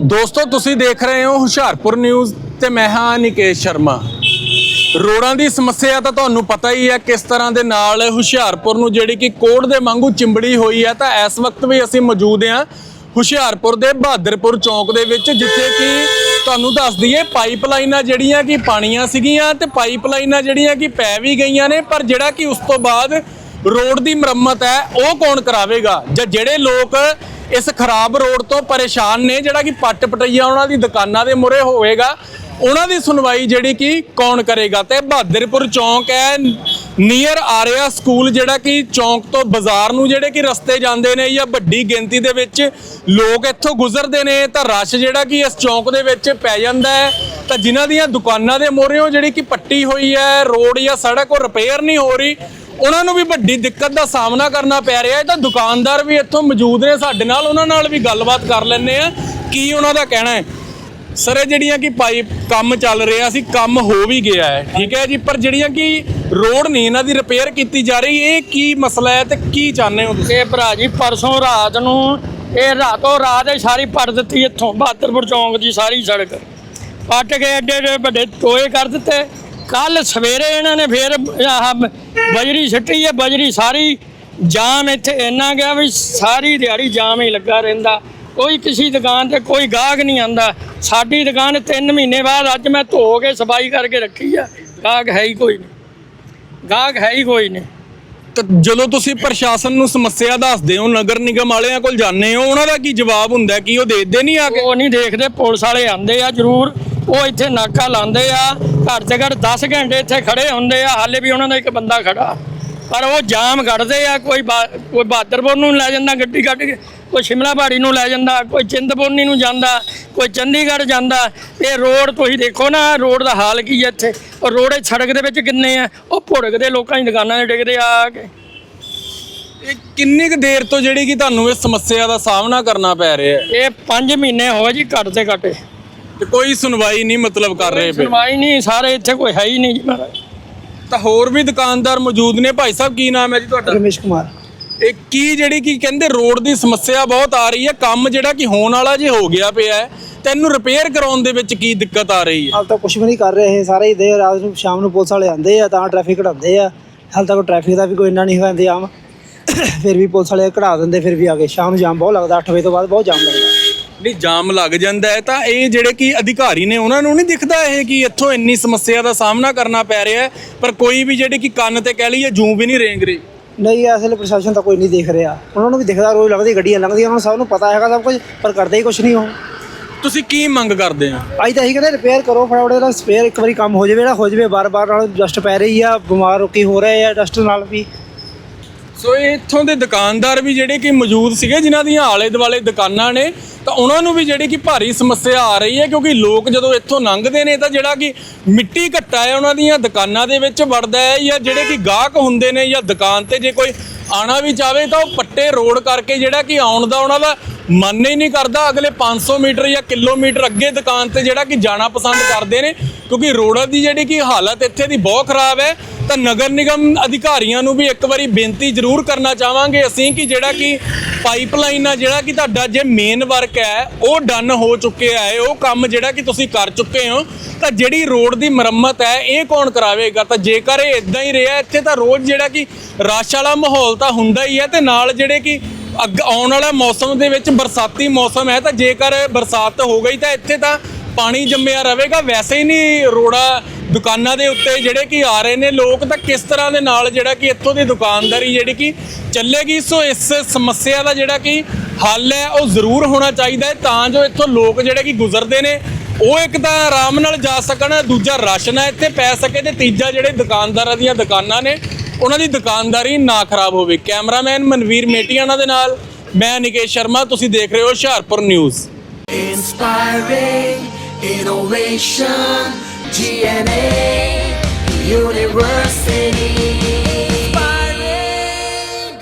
ਦੋਸਤੋ, ਤੁਸੀਂ ਦੇਖ ਰਹੇ ਹੋ ਹੁਸ਼ਿਆਰਪੁਰ ਨਿਊਜ਼ ਤੇ ਮੈਂ ਹਾਂ ਨਿਕੇਸ਼ ਸ਼ਰਮਾ। ਰੋਡਾਂ ਦੀ ਸਮੱਸਿਆ ਤਾਂ ਤੁਹਾਨੂੰ ਪਤਾ ਹੀ ਹੈ, ਕਿਸ ਤਰ੍ਹਾਂ ਦੇ ਨਾਲ ਹੁਸ਼ਿਆਰਪੁਰ ਨੂੰ ਜਿਹੜੀ ਕਿ ਕੋੜ ਦੇ ਵਾਂਗੂ ਚਿੰਬੜੀ ਹੋਈ ਹੈ, ਤਾਂ ਇਸ ਵਕਤ ਵੀ ਅਸੀਂ ਮੌਜੂਦ ਹਾਂ ਹੁਸ਼ਿਆਰਪੁਰ ਦੇ ਬਹਾਦਰਪੁਰ ਚੌਂਕ ਦੇ ਵਿੱਚ, ਜਿੱਥੇ ਕਿ ਤੁਹਾਨੂੰ ਦੱਸ ਦਈਏ, ਪਾਈਪਲਾਈਨਾਂ ਜਿਹੜੀਆਂ ਕਿ ਪਾਣੀਆਂ ਸੀਗੀਆਂ ਤੇ ਪਾਈਪਲਾਈਨਾਂ ਜਿਹੜੀਆਂ ਕਿ ਪੈ ਵੀ ਗਈਆਂ ਨੇ, ਪਰ ਜਿਹੜਾ ਕਿ ਉਸ ਤੋਂ ਬਾਅਦ ਰੋਡ ਦੀ ਮੁਰੰਮਤ ਹੈ, ਉਹ ਕੌਣ ਕਰਾਵੇਗਾ? ਜਾਂ ਜਿਹੜੇ ਲੋਕ ਇਸ ਖਰਾਬ ਰੋਡ ਤੋਂ ਪਰੇਸ਼ਾਨ ਨੇ, ਜਿਹੜਾ ਕਿ ਪੱਟ ਪਟਈਆ ਉਹਨਾਂ ਦੀ ਦੁਕਾਨਾਂ ਦੇ ਮੁਰੇ ਹੋਵੇਗਾ। ਉਹਨਾਂ ਦੀ ਸੁਣਵਾਈ ਜਿਹੜੀ ਕਿ ਕੌਣ ਕਰੇਗਾ? ਤੇ ਬਹਾਦਰਪੁਰ ਚੌਂਕ ਹੈ, ਨੀਅਰ ਆਰਿਆ ਸਕੂਲ, ਜਿਹੜਾ ਕਿ ਚੌਂਕ ਤੋਂ ਬਾਜ਼ਾਰ ਨੂੰ ਜਿਹੜੇ ਕਿ ਰਸਤੇ ਜਾਂਦੇ ਨੇ ਜਾਂ ਵੱਡੀ ਗਿਣਤੀ ਦੇ ਵਿੱਚ ਲੋਕ ਇੱਥੋਂ ਗੁਜ਼ਰਦੇ ਨੇ, ਤਾਂ ਰਸ਼ ਜਿਹੜਾ ਕਿ ਇਸ ਚੌਂਕ ਦੇ ਵਿੱਚ ਪੈ ਜਾਂਦਾ ਹੈ। ਤਾਂ ਜਿਨ੍ਹਾਂ ਦੀਆਂ ਦੁਕਾਨਾਂ ਦੇ ਮੋਹਰਿਓਂ ਜਿਹੜੀ ਕਿ ਪੱਟੀ ਹੋਈ ਹੈ, ਰੋਡ ਜਾਂ ਸੜਕ, ਉਹ ਰਿਪੇਅਰ ਨਹੀਂ ਹੋ ਰਹੀ। ਉਹਨਾਂ ਨੂੰ ਵੀ ਵੱਡੀ ਦਿੱਕਤ ਦਾ ਸਾਹਮਣਾ ਕਰਨਾ ਪੈ ਰਿਹਾ ਹੈ। ਤਾਂ ਦੁਕਾਨਦਾਰ ਵੀ ਇੱਥੋਂ ਮੌਜੂਦ ਨੇ, ਸਾਡੇ ਨਾਲ ਉਹਨਾਂ ਨਾਲ ਵੀ ਗੱਲਬਾਤ ਕਰ ਲੈਂਦੇ ਆ ਕੀ ਉਹਨਾਂ ਦਾ ਕਹਿਣਾ ਹੈ? ਸਰ, ਇਹ ਜਿਹੜੀਆਂ ਕਿ ਪਾਈਪ ਕੰਮ ਚੱਲ ਰਿਹਾ ਸੀ ਕੰਮ ਹੋ ਵੀ ਗਿਆ ਹੈ, ਠੀਕ ਹੈ ਜੀ? ਪਰ ਜਿਹੜੀਆਂ ਕਿ ਰੋਡ ਨਹੀਂ ਇਹਨਾਂ ਦੀ ਰਿਪੇਅਰ ਕੀਤੀ ਜਾ ਰਹੀ, ਇਹ ਕੀ ਮਸਲਾ ਹੈ ਤੇ ਕੀ ਚਾਹੁੰਦੇ ਹੋ ਤੁਸੀਂ? ਇਹ ਭਰਾ ਜੀ, ਪਰਸੋਂ ਰਾਤ ਨੂੰ, ਇਹ ਰਾਤੋਂ ਰਾਤ ਇਹ ਸਾਰੀ ਪੱਟ ਦਿੱਤੀ ਇੱਥੋਂ ਬਹਾਦਰਪੁਰ ਚੌਂਕ ਦੀ ਸਾਰੀ ਸੜਕ। ਪੱਟ ਕੇ ਐਡੇ ਐਡੇ ਵੱਡੇ ਟੋਏ ਕਰ ਦਿੱਤੇ। ਕੱਲ ਸਵੇਰੇ ਇਹਨਾਂ ਨੇ ਫੇਰ ਆਹ ਬਜਰੀ ਸਿੱਟੀ ਹੈ ਬਜਰੀ ਸਾਰੀ ਜਾਮ ਇੱਥੇ ਇੰਨਾ ਗਿਆ ਵੀ ਸਾਰੀ ਦਿਹਾੜੀ ਜਾਮ ਹੀ ਲੱਗਾ ਰਹਿੰਦਾ। ਕੋਈ ਕਿਸੇ ਦੁਕਾਨ ਤੇ ਕੋਈ ਗਾਹਕ ਨਹੀਂ ਆਂਦਾ ਸਾਡੀ ਦੁਕਾਨ 3 ਮਹੀਨੇ ਬਾਅਦ ਅੱਜ ਮੈਂ ਧੋ ਕੇ ਸਫ਼ਾਈ ਕਰਕੇ ਰੱਖੀ ਆ। ਗਾਹਕ ਹੈ ਹੀ ਕੋਈ ਨਹੀਂ। ਗਾਹਕ ਹੈ ਹੀ ਕੋਈ ਨਹੀਂ। ਤਾਂ ਜਦੋਂ ਤੁਸੀਂ ਪ੍ਰਸ਼ਾਸਨ ਨੂੰ ਸਮੱਸਿਆ ਦੱਸਦੇ ਹੋ ਨਗਰ ਨਿਗਮ ਵਾਲਿਆਂ ਕੋਲ ਜਾਂਦੇ ਹੋ ਉਹਨਾਂ ਦਾ ਕੀ ਜਵਾਬ ਹੁੰਦਾ? ਕੀ ਉਹ ਦੇਦੇ ਨਹੀਂ ਆ ਕੇ? ਉਹ ਨਹੀਂ ਦੇਖਦੇ ਪੁਲਿਸ ਵਾਲੇ ਆਂਦੇ ਆ ਜ਼ਰੂਰ। ਉਹ ਇੱਥੇ ਨਾਕਾ ਲਾਉਂਦੇ ਆ। ਘੱਟ ਤੇ ਘੱਟ 10 ਘੰਟੇ ਇੱਥੇ ਖੜੇ ਹੁੰਦੇ ਆ ਹਾਲੇ ਵੀ ਉਹਨਾਂ ਦਾ ਇੱਕ ਬੰਦਾ ਖੜਾ। ਪਰ ਉਹ ਜਾਮ ਕੱਢਦੇ ਆ ਕੋਈ ਕੋਈ ਬਹਾਦਰਪੁਰ ਨੂੰ ਲੈ ਜਾਂਦਾ ਗੱਡੀ ਕੱਢ ਕੇ ਕੋਈ ਸ਼ਿਮਲਾ ਪਹਾੜੀ ਨੂੰ ਲੈ ਜਾਂਦਾ ਕੋਈ ਚਿੰਤਪੁਰਨੀ ਨੂੰ ਜਾਂਦਾ ਕੋਈ ਚੰਡੀਗੜ੍ਹ ਜਾਂਦਾ। ਇਹ ਰੋਡ ਤੁਸੀਂ ਦੇਖੋ ਨਾ ਰੋਡ ਦਾ ਹਾਲ ਕੀ ਹੈ ਇੱਥੇ? ਉਹ ਇਹ ਸੜਕ ਦੇ ਵਿੱਚ ਕਿੰਨੇ ਆ? ਉਹ ਭੁੜਕਦੇ ਲੋਕਾਂ ਦੀ ਦੁਕਾਨਾਂ 'ਤੇ ਡਿੱਗਦੇ ਆ ਆ ਕੇ। ਇਹ ਕਿੰਨੀ ਕੁ ਦੇਰ ਤੋਂ ਜਿਹੜੀ ਕਿ ਤੁਹਾਨੂੰ ਇਸ ਸਮੱਸਿਆ ਦਾ ਸਾਹਮਣਾ ਕਰਨਾ ਪੈ ਰਿਹਾ ਹੈ? ਇਹ 5 ਮਹੀਨੇ ਹੋਏ ਜੀ ਘੱਟ ਤੇ ਘੱਟ। ਤੇ ਕੋਈ ਸੁਣਵਾਈ ਨਹੀਂ ਮਤਲਬ ਕਰ ਰਹੇ ਪਏ ਸੁਣਵਾਈ ਨਹੀਂ ਸਾਰੇ ਇੱਥੇ ਕੋਈ ਹੈ ਹੀ ਨਹੀਂ ਜੀ ਮਹਾਰਾਜ। ਤਾਂ ਹੋਰ ਵੀ ਦੁਕਾਨਦਾਰ ਮੌਜੂਦ ਨੇ। ਭਾਈ ਸਾਹਿਬ ਕੀ ਨਾਮ ਹੈ ਜੀ ਤੁਹਾਡਾ? ਰਮੇਸ਼ ਕੁਮਾਰ। ਇਹ ਕੀ ਜਿਹੜੀ ਕੀ ਕਹਿੰਦੇ ਰੋਡ ਦੀ ਸਮੱਸਿਆ ਬਹੁਤ ਆ ਰਹੀ ਹੈ। ਕੰਮ ਜਿਹੜਾ ਕਿ ਹੋਣ ਵਾਲਾ ਜੇ ਹੋ ਗਿਆ ਪਿਆ ਹੈ ਤੇ ਇਹਨੂੰ ਰਿਪੇਅਰ ਕਰਾਉਣ ਦੇ ਵਿੱਚ ਕੀ ਦਿੱਕਤ ਆ ਰਹੀ ਹੈ? ਹਾਲ ਤੱਕ ਕੁਝ ਵੀ ਨਹੀਂ ਕਰ ਰਹੇ ਇਹ। ਸਾਰੇ ਹੀ ਦੇ ਰਾਤ ਨੂੰ ਸ਼ਾਮ ਨੂੰ ਪੁਲਿਸ ਵਾਲੇ ਆਉਂਦੇ ਆ ਤਾਂ ਟ੍ਰੈਫਿਕ ਘਟਾਉਂਦੇ ਆ। ਹਾਲ ਤੱਕ ਟ੍ਰੈਫਿਕ ਦਾ ਵੀ ਕੋਈ ਇੰਨਾ ਨਹੀਂ ਹੋਇਆ ਇੰਤਜ਼ਾਮ ਫਿਰ ਵੀ ਪੁਲਿਸ ਵਾਲੇ ਘਟਾ ਦਿੰਦੇ ਫਿਰ ਵੀ ਆ ਗਏ। ਸ਼ਾਮ ਨੂੰ ਜਾਮ ਬਹੁਤ ਲੱਗਦਾ 8 ਵਜੇ ਤੋਂ ਬਾਅਦ ਬਹੁਤ ਜਾਮ ਲੱਗਦਾ। ਨਹੀਂ ਜਾਮ ਲੱਗ ਜਾਂਦਾ ਹੈ ਤਾਂ ਇਹ ਜਿਹੜੇ ਕਿ ਅਧਿਕਾਰੀ ਨੇ ਉਹਨਾਂ ਨੂੰ ਨਹੀਂ ਦਿਖਦਾ ਇਹ ਕਿ ਇੱਥੋਂ ਇੰਨੀ ਸਮੱਸਿਆ ਦਾ ਸਾਹਮਣਾ ਕਰਨਾ ਪੈ ਰਿਹਾ ਹੈ ਪਰ ਕੋਈ ਵੀ ਜਿਹੜੇ ਕਿ ਕੰਨ ਤੇ ਕਹਿ ਲਈਏ ਜੂੰ ਵੀ ਨਹੀਂ ਰੇਂਗ ਰਹੀ। ਨਹੀਂ ਇਸ ਵੇਲੇ ਪ੍ਰਸ਼ਾਸਨ ਤਾਂ ਕੋਈ ਨਹੀਂ ਦੇਖ ਰਿਹਾ। ਉਹਨਾਂ ਨੂੰ ਵੀ ਦਿਖਦਾ ਰੋਜ਼ ਲੱਗਦੀ ਗੱਡੀਆਂ ਲੰਘਦੀਆਂ ਉਹਨਾਂ ਨੂੰ ਸਭ ਨੂੰ ਪਤਾ ਹੈਗਾ ਸਭ ਕੁਝ ਪਰ ਕਰਦੇ ਹੀ ਕੁਝ ਨਹੀਂ ਉਹ। ਤੁਸੀਂ ਕੀ ਮੰਗ ਕਰਦੇ ਆ? ਅੱਜ ਤਾਂ ਇਹੀ ਕਹਿੰਦੇ ਰਿਪੇਅਰ ਕਰੋ ਫਟਾਫਟ ਇਹਦਾ ਸਪੇਅਰ ਇੱਕ ਵਾਰੀ ਕੰਮ ਹੋ ਜਾਵੇ ਨਾ ਹੋ ਜਾਵੇ ਬਾਰ-ਬਾਰ ਨਾਲ ਡਸਟ ਪੈ ਰਹੀ ਆ ਬਿਮਾਰ ਲੋਕੀ ਹੋ ਰਹੇ ਆ ਡਸਟ ਨਾਲ ਵੀ। ਸੋ ਇਹ ਇੱਥੋਂ ਦੇ ਦੁਕਾਨਦਾਰ ਵੀ ਜਿਹੜੇ ਕਿ ਮੌਜੂਦ ਸੀਗੇ, ਜਿਨ੍ਹਾਂ ਦੀਆਂ ਆਲੇ ਦੁਆਲੇ ਦੁਕਾਨਾਂ ਨੇ, ਤਾਂ ਉਹਨਾਂ ਨੂੰ ਵੀ ਜਿਹੜੀ ਕਿ ਭਾਰੀ ਸਮੱਸਿਆ ਆ ਰਹੀ ਹੈ, ਕਿਉਂਕਿ ਲੋਕ ਜਦੋਂ ਇੱਥੋਂ ਲੰਘਦੇ ਨੇ, ਤਾਂ ਜਿਹੜਾ ਕਿ ਮਿੱਟੀ ਘੱਟਾ ਹੈ ਉਹਨਾਂ ਦੀਆਂ ਦੁਕਾਨਾਂ ਦੇ ਵਿੱਚ ਵੜਦਾ ਹੈ, ਜਾਂ ਜਿਹੜੇ ਕਿ ਗਾਹਕ ਹੁੰਦੇ ਨੇ, ਜਾਂ ਦੁਕਾਨ ਤੇ ਜੇ ਕੋਈ ਆਣਾ ਵੀ ਚਾਵੇ ਤਾਂ ਉਹ ਪੱਟੇ ਰੋਡ ਕਰਕੇ ਜਿਹੜਾ ਕਿ ਆਉਣ ਦਾ ਉਹਨਾਂ ਦਾ ਮਨ ਹੀ ਨਹੀਂ ਕਰਦਾ ਅਗਲੇ 500 ਮੀਟਰ ਜਾਂ ਕਿਲੋਮੀਟਰ ਅੱਗੇ ਦੁਕਾਨ ਤੇ ਜਿਹੜਾ ਕਿ ਜਾਣਾ ਪਸੰਦ ਕਰਦੇ ਨੇ, ਕਿਉਂਕਿ ਰੋਡਾਂ ਦੀ ਜਿਹੜੀ ਕਿ ਹਾਲਤ ਇੱਥੇ ਦੀ ਬਹੁਤ ਖਰਾਬ ਹੈ, ਤਾਂ ਨਗਰ ਨਿਗਮ ਅਧਿਕਾਰੀਆਂ ਨੂੰ ਵੀ ਇੱਕ ਵਾਰੀ ਬੇਨਤੀ ਜ਼ਰੂਰ ਕਰਨਾ ਚਾਹਾਂਗੇ ਅਸੀਂ ਕਿ ਜਿਹੜਾ ਕਿ ਪਾਈਪਲਾਈਨ ਆ, ਜਿਹੜਾ ਕਿ ਤੁਹਾਡਾ ਜੇ ਮੇਨ ਵਰਕ ਹੈ, ਉਹ ਡਨ ਹੋ ਚੁੱਕਿਆ ਹੈ, ਉਹ ਕੰਮ ਜਿਹੜਾ ਕਿ ਤੁਸੀਂ ਕਰ ਚੁੱਕੇ ਹੋ, ਤਾਂ ਜਿਹੜੀ ਰੋਡ ਦੀ ਮੁਰੰਮਤ ਹੈ, ਇਹ ਕੌਣ ਕਰਾਵੇਗਾ? ਤਾਂ ਜੇਕਰ ਇਹ ਇਦਾਂ ਹੀ ਰਿਹਾ, ਇੱਥੇ ਤਾਂ ਰੋਜ਼ ਜਿਹੜਾ ਕਿ ਰਸ਼ ਵਾਲਾ ਮਾਹੌਲ ਤਾਂ ਹੁੰਦਾ ਹੀ ਹੈ ਤੇ ਨਾਲ ਜਿਹੜੇ ਕਿ ਅੱਗ ਆਉਣ ਵਾਲਾ ਮੌਸਮ ਦੇ ਵਿੱਚ ਬਰਸਾਤੀ ਮੌਸਮ ਹੈ ਤਾਂ ਜੇਕਰ ਬਰਸਾਤ ਹੋ ਗਈ ਤਾਂ ਇੱਥੇ ਤਾਂ ਪਾਣੀ ਜੰਮਿਆ ਰਹੇਗਾ। ਵੈਸੇ ਹੀ ਨਹੀਂ ਰੋੜਾ ਦੁਕਾਨਾਂ ਦੇ ਉੱਤੇ ਜਿਹੜੇ ਕਿ ਆ ਰਹੇ ਨੇ, ਲੋਕ ਤਾਂ ਕਿਸ ਤਰ੍ਹਾਂ ਦੇ ਨਾਲ ਜਿਹੜਾ ਕਿ ਇੱਥੋਂ ਦੀ ਦੁਕਾਨਦਾਰੀ ਜਿਹੜੀ ਕਿ ਚੱਲੇਗੀ, ਸੋ ਇਸ ਸਮੱਸਿਆ ਦਾ ਜਿਹੜਾ ਕਿ ਹੱਲ ਹੈ, ਉਹ ਜ਼ਰੂਰ ਹੋਣਾ ਚਾਹੀਦਾ ਹੈ ਤਾਂ ਜੋ ਇੱਥੋਂ ਲੋਕ ਜਿਹੜੇ ਕਿ ਗੁਜ਼ਰਦੇ ਨੇ, ਉਹ ਇੱਕ ਤਾਂ ਆਰਾਮ ਨਾਲ ਜਾ ਸਕਣ, ਦੂਜਾ ਰਾਸ਼ਨ ਹੈ ਇੱਥੇ ਪੈ ਸਕੇ ਤੇ ਤੀਜਾ ਜਿਹੜੇ ਦੁਕਾਨਦਾਰਾਂ ਦੀਆਂ ਦੁਕਾਨਾਂ ਨੇ ਉਹਨਾਂ ਦੀ ਦੁਕਾਨਦਾਰੀ ਨਾ ਖਰਾਬ ਹੋਵੇ ਕੈਮਰਾਮੈਨ ਮਨਵੀਰ ਮੇਟੀਆਣਾ ਦੇ ਨਾਲ ਮੈਂ ਨਿਕੇਸ਼ ਸ਼ਰਮਾ ਤੁਸੀਂ ਦੇਖ ਰਹੇ ਹੋ Hoshiarpur news Inspiring innovation, GNA University.